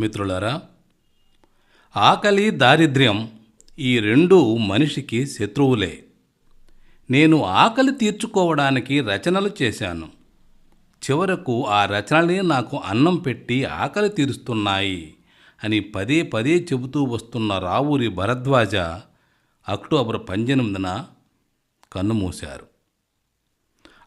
మిత్రులారా ఆకలి దారిద్ర్యం ఈ రెండు మనిషికి శత్రువులే. నేను ఆకలి తీర్చుకోవడానికి రచనలు చేశాను. చివరకు ఆ రచనలే నాకు అన్నం పెట్టి ఆకలి తీరుస్తున్నాయి అని పదే పదే చెబుతూ వస్తున్న రావూరి భరద్వాజ అక్టోబర్ పద్దెనిమిదిన కన్నుమూశారు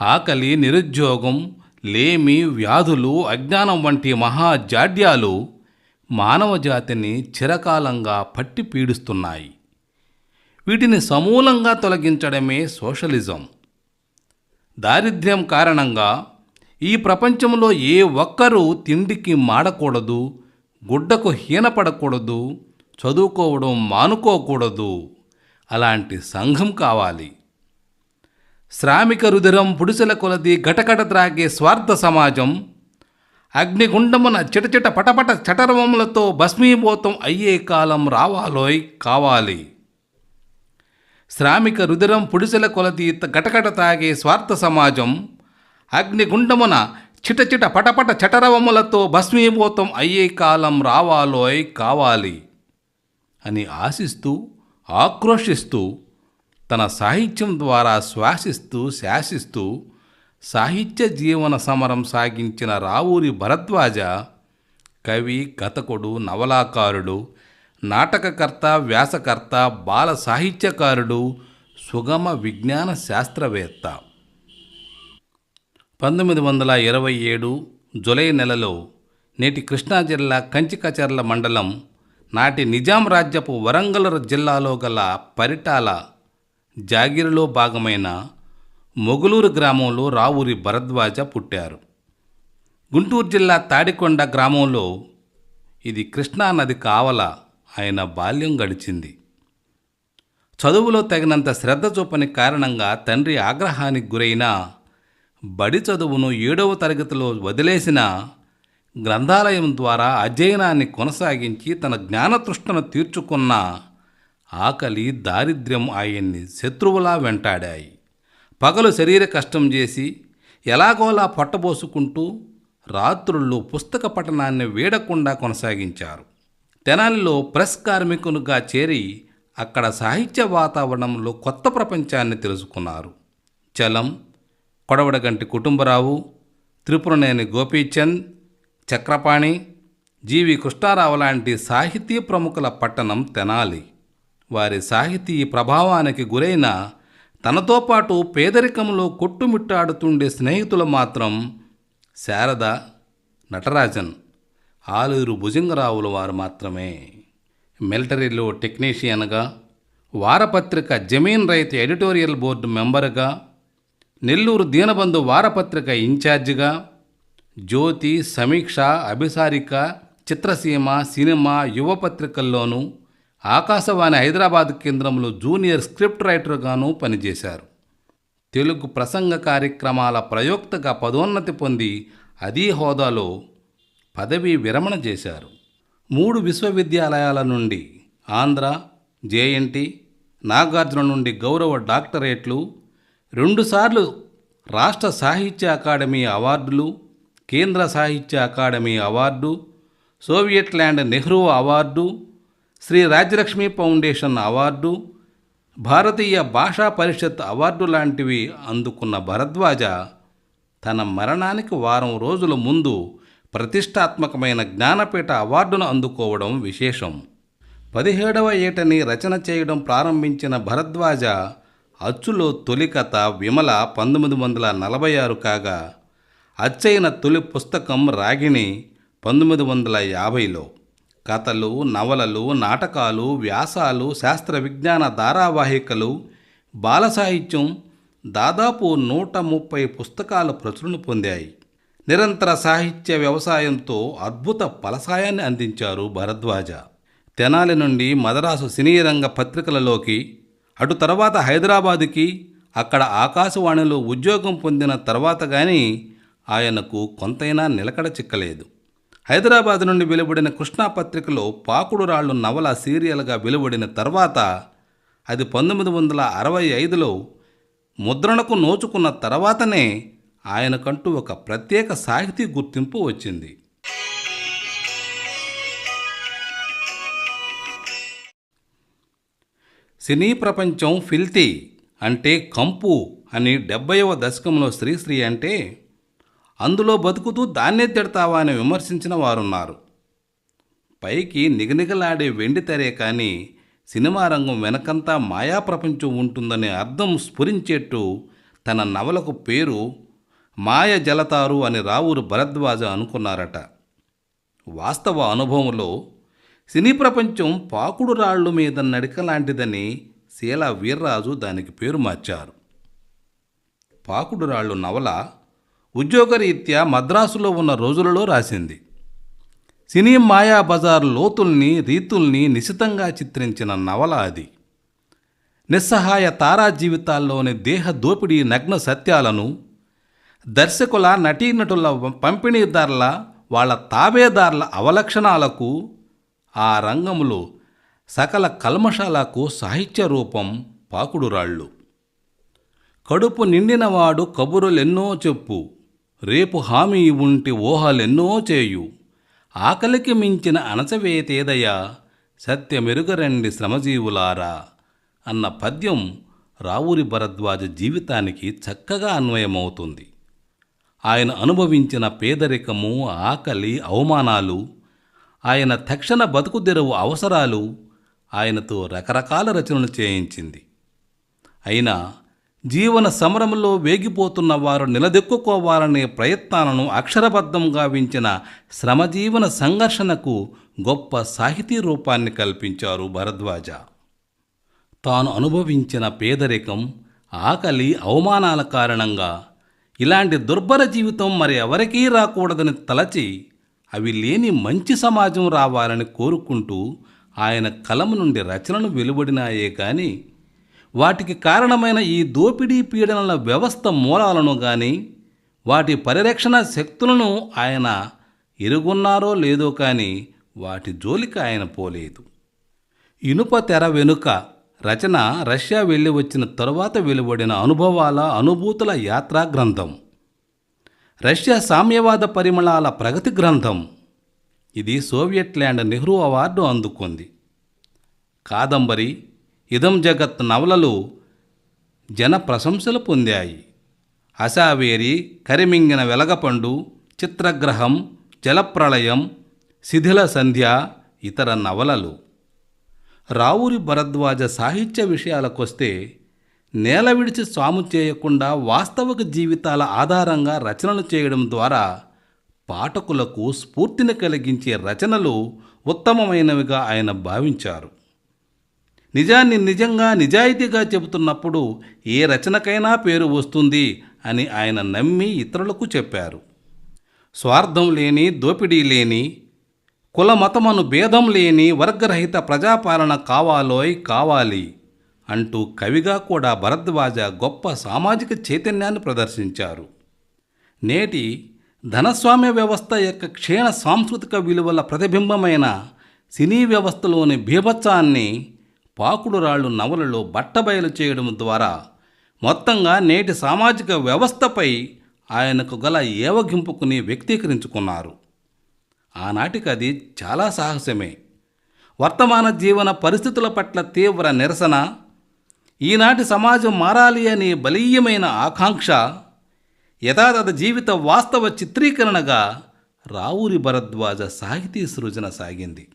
ఆకలి నిరుద్యోగం లేమి వ్యాధులు అజ్ఞానం వంటి మహాజాడ్యాలు మానవ జాతిని చిరకాలంగా పట్టి పీడిస్తున్నాయి. వీటిని సమూలంగా తొలగించడమే సోషలిజం. దారిద్ర్యం కారణంగా ఈ ప్రపంచంలో ఏ ఒక్కరూ తిండికి మాడకూడదు గుడ్డకు హీనపడకూడదు చదువుకోవడం మానుకోకూడదు. అలాంటి సంఘం కావాలి. శ్రామిక రుధిరం పుడిసెల కొలది గటగట త్రాగే స్వార్థ సమాజం అగ్నిగుండమున చిటచిట పటపట చటరవములతో భస్మీభూతం అయ్యే కాలం రావాలోయ్ కావాలి. శ్రామిక రుదిరం పుడిసెల కొలది గటగట తాగే స్వార్థ సమాజం అగ్నిగుండమున చిటచిట పటపట చటరవములతో భస్మీభూతం అయ్యే కాలం రావాలోయ్ కావాలి అని ఆశిస్తూ ఆక్రోషిస్తూ తన సాహిత్యం ద్వారా శ్వాసిస్తూ శాసిస్తూ సాహిత్య జీవన సమరం సాగించిన రావూరి భరద్వాజ కవి కథకుడు నవలాకారుడు నాటకకర్త వ్యాసకర్త బాల సాహిత్యకారుడు సుగమ విజ్ఞాన శాస్త్రవేత్త. పంతొమ్మిది వందల ఇరవై ఏడు జులై నెలలో నేటి కృష్ణా జిల్లా కంచికచర్ల మండలం నాటి నిజాం రాజ్యపు వరంగల్ జిల్లాలో గల పరిటాల జాగిరిలో భాగమైన మొగులూరు గ్రామంలో రావూరి భరద్వాజ పుట్టారు. గుంటూరు జిల్లా తాడికొండ గ్రామంలో ఇది కృష్ణా నది కావల ఆయన బాల్యం గడిచింది. చదువులో తగినంత శ్రద్ధ చూపని కారణంగా తండ్రి ఆగ్రహానికి గురైన బడి చదువును ఏడవ తరగతిలో వదిలేసిన గ్రంథాలయం ద్వారా అధ్యయనాన్ని కొనసాగించి తన జ్ఞానతృష్ణను తీర్చుకున్న ఆకలి దారిద్ర్యం ఆయన్ని శత్రువులా వెంటాడాయి. పగలు శరీర కష్టం చేసి ఎలాగోలా పొట్టబోసుకుంటూ రాత్రుళ్ళు పుస్తక పఠనాన్ని వీడకుండా కొనసాగించారు. తెనాలిలో ప్రెస్ కార్మికునిగా చేరి అక్కడ సాహిత్య వాతావరణంలో కొత్త ప్రపంచాన్ని తెలుసుకున్నారు. చలం కొడవడగంటి కుటుంబరావు త్రిపురనేని గోపీచంద్ చక్రపాణి జీవి కృష్ణారావు లాంటి సాహితీ ప్రముఖుల పట్టణం తెనాలి. వారి సాహితీ ప్రభావానికి గురైన తనతో పాటు పేదరికంలో కొట్టుమిట్టాడుతుండే స్నేహితులు మాత్రం శారద నటరాజన్ ఆలూరు భుజంగరావుల వారు మాత్రమే. మిలిటరీలో టెక్నీషియన్గా వారపత్రిక జమీన్ రైతు ఎడిటోరియల్ బోర్డు మెంబర్గా నెల్లూరు దీనబంధు వారపత్రిక ఇన్ఛార్జిగా జ్యోతి సమీక్ష అభిసారిక చిత్రసీమ సినిమా యువ పత్రికల్లోనూ ఆకాశవాణి హైదరాబాద్ కేంద్రంలో జూనియర్ స్క్రిప్ట్ రైటర్గాను పనిచేశారు. తెలుగు ప్రసంగ కార్యక్రమాల ప్రయోక్తగా పదోన్నతి పొంది అదీ హోదాలో పదవీ విరమణ చేశారు. మూడు విశ్వవిద్యాలయాల నుండి ఆంధ్ర జేఎన్టీ నాగార్జున నుండి గౌరవ డాక్టరేట్లు రెండుసార్లు రాష్ట్ర సాహిత్య అకాడమీ అవార్డులు Kendra Sahitya Akademi award Soviet land Nehru award Shri Rajyalakshmi foundation award Bharatiya Bhasha Parishad award లాంటివి అందుకున్న భరద్వాజ తన మరణానికి వారం రోజుల ముందు ప్రతిష్టాత్మకమైన జ్ఞానపీఠ అవార్డును అందుకోవడం విశేషం. పదిహేడవ ఏటని రచన చేయడం ప్రారంభించిన భరద్వాజ అచ్చులో తొలి కథ విమల పంతొమ్మిది వందల నలభై ఆరు కాగా అచ్చైన తొలి పుస్తకం రాగిణి పంతొమ్మిది వందల యాభైలో. కథలు నవలలు నాటకాలు వ్యాసాలు శాస్త్ర విజ్ఞాన ధారావాహికలు బాల సాహిత్యం దాదాపు నూట ముప్పై పుస్తకాలు ప్రచురణ పొందాయి. నిరంతర సాహిత్య వ్యవసాయంతో అద్భుత ఫలసాయాన్ని అందించారు భరద్వాజ. తెనాలి నుండి మదరాసు సినీ రంగ పత్రికలలోకి అటు తర్వాత హైదరాబాదుకి అక్కడ ఆకాశవాణిలో ఉద్యోగం పొందిన తర్వాత కానీ ఆయనకు కొంతైనా నిలకడ చిక్కలేదు. హైదరాబాద్ నుండి వెలువడిన కృష్ణా పత్రికలో పాకుడు రాళ్ళు నవల సీరియల్గా వెలువడిన తర్వాత అది పంతొమ్మిది వందల అరవై ఐదులో ముద్రణకు నోచుకున్న తర్వాతనే ఆయనకంటూ ఒక ప్రత్యేక సాహితీ గుర్తింపు వచ్చింది. సినీ ప్రపంచం ఫిల్తీ అంటే కంపు అని డెబ్బైవ దశకంలో శ్రీశ్రీ అంటే అందులో బతుకుతూ దాన్నే తిడతావా అని విమర్శించిన వారున్నారు. పైకి నిగనిగలాడే వెండి తెరే కానీ సినిమా రంగం వెనకంతా మాయా ప్రపంచం ఉంటుందనే అర్థం స్ఫురించేట్టు తన నవలకు పేరు మాయ జలతారు అని రావూరు భరద్వాజ అనుకున్నారట. వాస్తవ అనుభవంలో సినీ ప్రపంచం పాకుడు రాళ్ళు మీద నడిక లాంటిదని శీలా వీర్రాజు దానికి పేరు మార్చారు. పాకుడు రాళ్ళు నవల ఉద్యోగరీత్యా మద్రాసులో ఉన్న రోజులలో రాసింది. సినీ మాయా బజార్ లోతుల్ని రీతుల్ని నిశితంగా చిత్రించిన నవల అది. నిస్సహాయ తారా జీవితాల్లోని దేహ దోపిడీ నగ్న సత్యాలను దర్శకుల నటీనటుల పంపిణీదారుల వాళ్ళ తాబేదారుల అవలక్షణాలకు ఆ రంగంలో సకల కల్మషాలకు సాహిత్య రూపం పాకుడురాళ్ళు. కడుపు నిండినవాడు కబురులెన్నో చెప్పు. రేపు హామీ ఉంటి ఊహలెన్నో చేయు. ఆకలికి మించిన అణచవేతేదయా సత్యమెరుగరండి శ్రమజీవులారా. అన్న పద్యం రావూరి భరద్వాజ జీవితానికి చక్కగా అన్వయమవుతుంది. ఆయన అనుభవించిన పేదరికము ఆకలి అవమానాలు ఆయన తక్షణ బతుకుదెరువు అవసరాలు ఆయనతో రకరకాల రచనలు చేయించింది. అయినా జీవన సమరంలో వేగిపోతున్న వారు నిలదొక్కుకోవాలనే ప్రయత్నాలను అక్షరబద్ధం గావించిన శ్రమజీవన సంఘర్షణకు గొప్ప సాహితీ రూపాన్ని కల్పించారు భరద్వాజ. తాను అనుభవించిన పేదరికం ఆకలి అవమానాల కారణంగా ఇలాంటి దుర్భర జీవితం మరి ఎవరికీ రాకూడదని తలచి అవి లేని మంచి సమాజం రావాలని కోరుకుంటూ ఆయన కలం నుండి రచనలు వెలువడినాయే కానీ వాటికి కారణమైన ఈ దోపిడీ పీడనల వ్యవస్థ మూలాలను కానీ వాటి పరిరక్షణ శక్తులను ఆయన ఎరుగున్నారో లేదో కానీ వాటి జోలికి ఆయన పోలేదు. ఇనుప తెర వెనుక రచన రష్యా వెళ్ళి వచ్చిన తరువాత వెలువడిన అనుభవాల అనుభూతుల యాత్రా గ్రంథం. రష్యా సామ్యవాద పరిమళాల ప్రగతి గ్రంథం. ఇది సోవియట్ ల్యాండ్ నెహ్రూ అవార్డు అందుకుంది. కాదంబరి ఇదం జగత్ నవలలు జన ప్రశంసలు పొందాయి. అశావేరి కరిమింగిన వెలగపండు చిత్రగ్రహం జలప్రళయం శిథిల సంధ్య ఇతర నవలలు. రావురి భరద్వాజ సాహిత్య విషయాలకొస్తే నేల విడిచి సాము చేయకుండా వాస్తవిక జీవితాల ఆధారంగా రచనలు చేయడం ద్వారా పాఠకులకు స్ఫూర్తిని కలిగించే రచనలు ఉత్తమమైనవిగా ఆయన భావించారు. నిజాన్ని నిజంగా నిజాయితీగా చెబుతున్నప్పుడు ఏ రచనకైనా పేరు వస్తుంది అని ఆయన నమ్మి ఇతరులకు చెప్పారు. స్వార్థం లేని దోపిడీ లేని కుల మతమను భేదం లేని వర్గరహిత ప్రజాపాలన కావాలోయ్ కావాలి అంటూ కవిగా కూడా భరద్వాజ గొప్ప సామాజిక చైతన్యాన్ని ప్రదర్శించారు. నేటి ధనస్వామ్య వ్యవస్థ యొక్క క్షీణ సాంస్కృతిక విలువల ప్రతిబింబమైన సినీ వ్యవస్థలోని బీభత్సాన్ని పాకుడు రాళ్ళు నవలలో బట్టబయలు చేయడం ద్వారా మొత్తంగా నేటి సామాజిక వ్యవస్థపై ఆయనకు గల ఏవగింపుకుని వ్యక్తీకరించుకున్నారు. ఆనాటికి అది చాలా సాహసమే. వర్తమాన జీవన పరిస్థితుల పట్ల తీవ్ర నిరసన ఈనాటి సమాజం మారాలి అనే బలీయమైన ఆకాంక్ష యథాతథ జీవిత వాస్తవ చిత్రీకరణగా రావూరి భరద్వాజ సాహితీ సృజన సాగింది.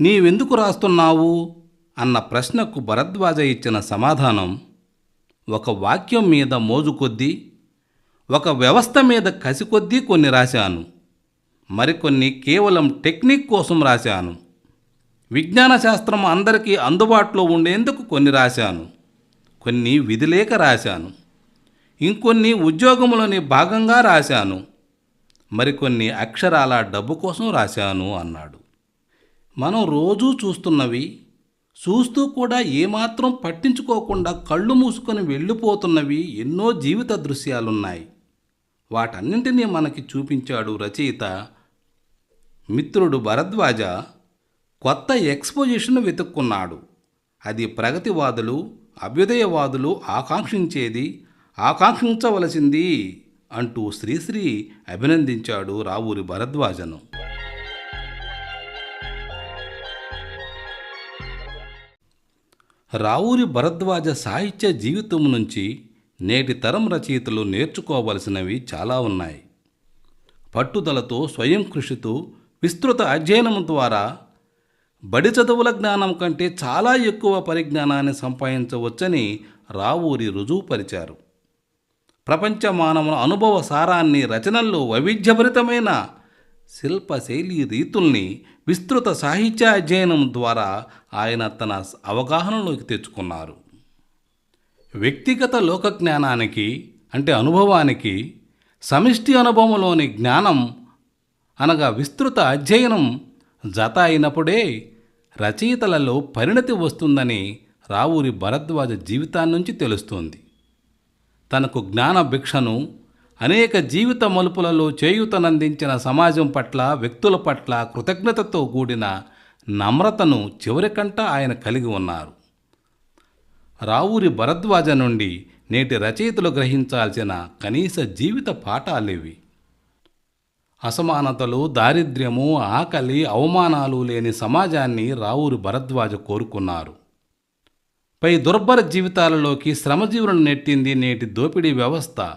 నీవెందుకు రాస్తున్నావు? అన్న ప్రశ్నకు భరద్వాజ ఇచ్చిన సమాధానం ఒక వాక్యం మీద మోజు కొద్దీ ఒక వ్యవస్థ మీద కసి కొద్దీ కొన్ని రాశాను. మరికొన్ని కేవలం టెక్నిక్ కోసం రాశాను. విజ్ఞాన శాస్త్రం అందరికీ అందుబాటులో ఉండేందుకు కొన్ని రాశాను. కొన్ని విధిలేక రాశాను. ఇంకొన్ని ఉద్యోగంలోని భాగంగా రాశాను. మరికొన్ని అక్షరాల డబ్బు కోసం రాశాను అన్నాడు. మనం రోజూ చూస్తున్నవి చూస్తూ కూడా ఏమాత్రం పట్టించుకోకుండా కళ్ళు మూసుకొని వెళ్ళిపోతున్నవి ఎన్నో జీవిత దృశ్యాలున్నాయి. వాటన్నింటినీ మనకి చూపించాడు రచయిత మిత్రుడు భరద్వాజ కొత్త ఎక్స్పోజిషన్ వెతుక్కున్నాడు. అది ప్రగతివాదులు అభ్యుదయవాదులు ఆకాంక్షించేది ఆకాంక్షించవలసింది అంటూ శ్రీశ్రీ అభినందించాడు రావూరి భరద్వాజను. రావూరి భరద్వాజ సాహిత్య జీవితం నుంచి నేటి తరం రచయితలు నేర్చుకోవలసినవి చాలా ఉన్నాయి. పట్టుదలతో స్వయం కృషితో విస్తృత అధ్యయనం ద్వారా బడి చదువుల జ్ఞానం కంటే చాలా ఎక్కువ పరిజ్ఞానాన్ని సంపాదించవచ్చని రావూరి రుజువుపరిచారు. ప్రపంచ మానవుల అనుభవ సారాన్ని రచనల్లో వైవిధ్యభరితమైన శిల్పశైలి రీతుల్ని విస్తృత సాహిత్య అధ్యయనం ద్వారా ఆయన తన అవగాహనలోకి తెచ్చుకున్నారు. వ్యక్తిగత లోక జ్ఞానానికి అంటే అనుభవానికి సమిష్టి అనుభవంలోని జ్ఞానం అనగా విస్తృత అధ్యయనం జత అయినప్పుడే రచయితలలో పరిణతి వస్తుందని రావూరి భరద్వాజ జీవితాన్నించి తెలుస్తోంది. తనకు జ్ఞాన భిక్షను అనేక జీవిత మలుపులలో చేయూతనందించిన సమాజం పట్ల వ్యక్తుల పట్ల కృతజ్ఞతతో కూడిన నమ్రతను చివరికంట ఆయన కలిగి ఉన్నారు. రావూరి భరద్వాజ నుండి నేటి రచయితలు గ్రహించాల్సిన కనీస జీవిత పాఠాలేవి. అసమానతలు దారిద్ర్యము ఆకలి అవమానాలు లేని సమాజాన్ని రావూరి భరద్వాజ కోరుకున్నారు. పై దుర్భర జీవితాలలోకి శ్రమజీవులను నెట్టింది నేటి దోపిడీ వ్యవస్థ.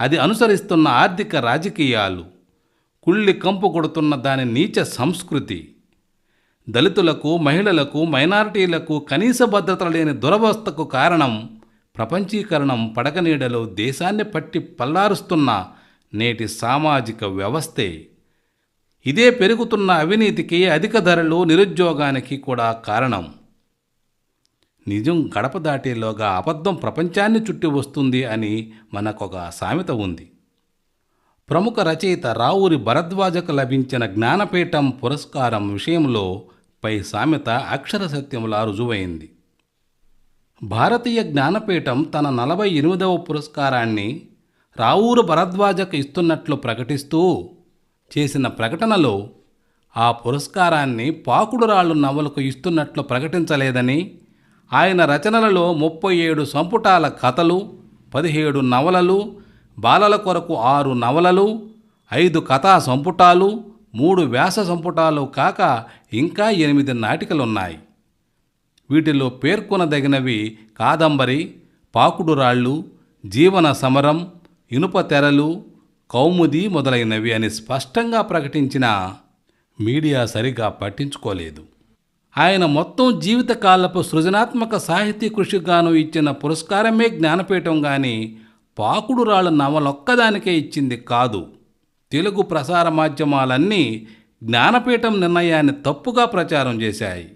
అది అనుసరిస్తున్న ఆర్థిక రాజకీయాలు కుళ్ళి కంపు కొడుతున్న దాని నీచ సంస్కృతి దళితులకు మహిళలకు మైనారిటీలకు కనీస భద్రత లేని దురవస్థకు కారణం ప్రపంచీకరణం పడకనీడలో దేశాన్ని పట్టి పల్లారుస్తున్న నేటి సామాజిక వ్యవస్థే. ఇదే పెరుగుతున్న అవినీతికి అధిక ధరలు నిరుద్యోగానికి కూడా కారణం. నిజం గడప దాటేలోగా అబద్ధం ప్రపంచాన్ని చుట్టి వస్తుంది అని మనకొక సామెత ఉంది. ప్రముఖ రచయిత రావూరి భరద్వాజకు లభించిన జ్ఞానపీఠం పురస్కారం విషయంలో పై సామెత అక్షర సత్యములా రుజువైంది. భారతీయ జ్ఞానపీఠం తన నలభై ఎనిమిదవ పురస్కారాన్ని రావూరు భరద్వాజకు ఇస్తున్నట్లు ప్రకటిస్తూ చేసిన ప్రకటనలో ఆ పురస్కారాన్ని పాకుడురాళ్ళు నవలకు ఇస్తున్నట్లు ప్రకటించలేదని ఆయన రచనలలో ముప్పై ఏడు సంపుటాల కథలు పదిహేడు నవలలు బాలల కొరకు ఆరు నవలలు ఐదు కథా సంపుటాలు మూడు వ్యాస సంపుటాలు కాక ఇంకా ఎనిమిది నాటికలున్నాయి. వీటిలో పేర్కొనదగినవి కాదంబరి పాకుడురాళ్ళు జీవన సమరం ఇనుప తెరలు కౌముది మొదలైనవి అని స్పష్టంగా ప్రకటించిన మీడియా సరిగా పట్టించుకోలేదు. ఆయన మొత్తం జీవితకాలపు సృజనాత్మక సాహితీ కృషిగాను ఇచ్చిన పురస్కారమే జ్ఞానపీఠం గాని పాకుడురాళ్ళ నవలొక్కదానికే ఇచ్చింది కాదు. తెలుగు ప్రసార మాధ్యమాలన్నీ జ్ఞానపీఠం నిర్ణయాన్ని తప్పుగా ప్రచారం చేశాయి.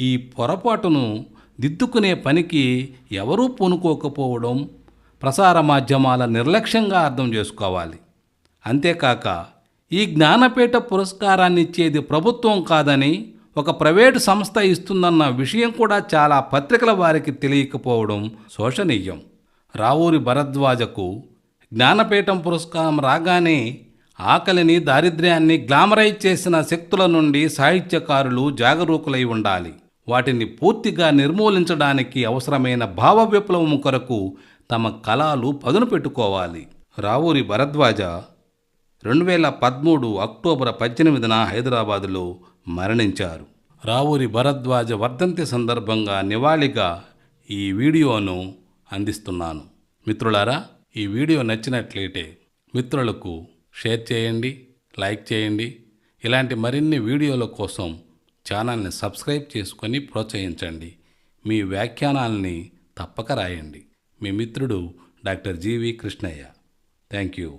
ఈ పొరపాటును దిద్దుకునే పనికి ఎవరూ పూనుకోకపోవడం ప్రసార మాధ్యమాల నిర్లక్ష్యంగా అర్థం చేసుకోవాలి. అంతేకాక ఈ జ్ఞానపీఠ పురస్కారాన్ని ఇచ్చేది ప్రభుత్వం కాదని ఒక ప్రైవేటు సంస్థ ఇస్తుందన్న విషయం కూడా చాలా పత్రికల వారికి తెలియకపోవడం శోషనీయం. రావూరి భరద్వాజకు జ్ఞానపీఠం పురస్కారం రాగానే ఆకలిని దారిద్ర్యాన్ని గ్లామరైజ్ చేసిన శక్తుల నుండి సాహిత్యకారులు జాగరూకులై ఉండాలి. వాటిని పూర్తిగా నిర్మూలించడానికి అవసరమైన భావ విప్లవం కొరకు తమ కళలు పదును పెట్టుకోవాలి. రావూరి భరద్వాజ రెండు వేల పదమూడు అక్టోబర్ పద్దెనిమిదిన హైదరాబాదులో మరణించారు. రావూరి భరద్వాజ వర్ధంతి సందర్భంగా నివాళిగా ఈ వీడియోను అందిస్తున్నాను. మిత్రులారా ఈ వీడియో నచ్చినట్లయితే మిత్రులకు షేర్ చేయండి లైక్ చేయండి. ఇలాంటి మరిన్ని వీడియోల కోసం ఛానల్ని సబ్స్క్రైబ్ చేసుకొని ప్రోత్సహించండి. మీ వ్యాఖ్యానాల్ని తప్పక రాయండి. మీ మిత్రుడు doctor G V Krishnaiah. Thank you.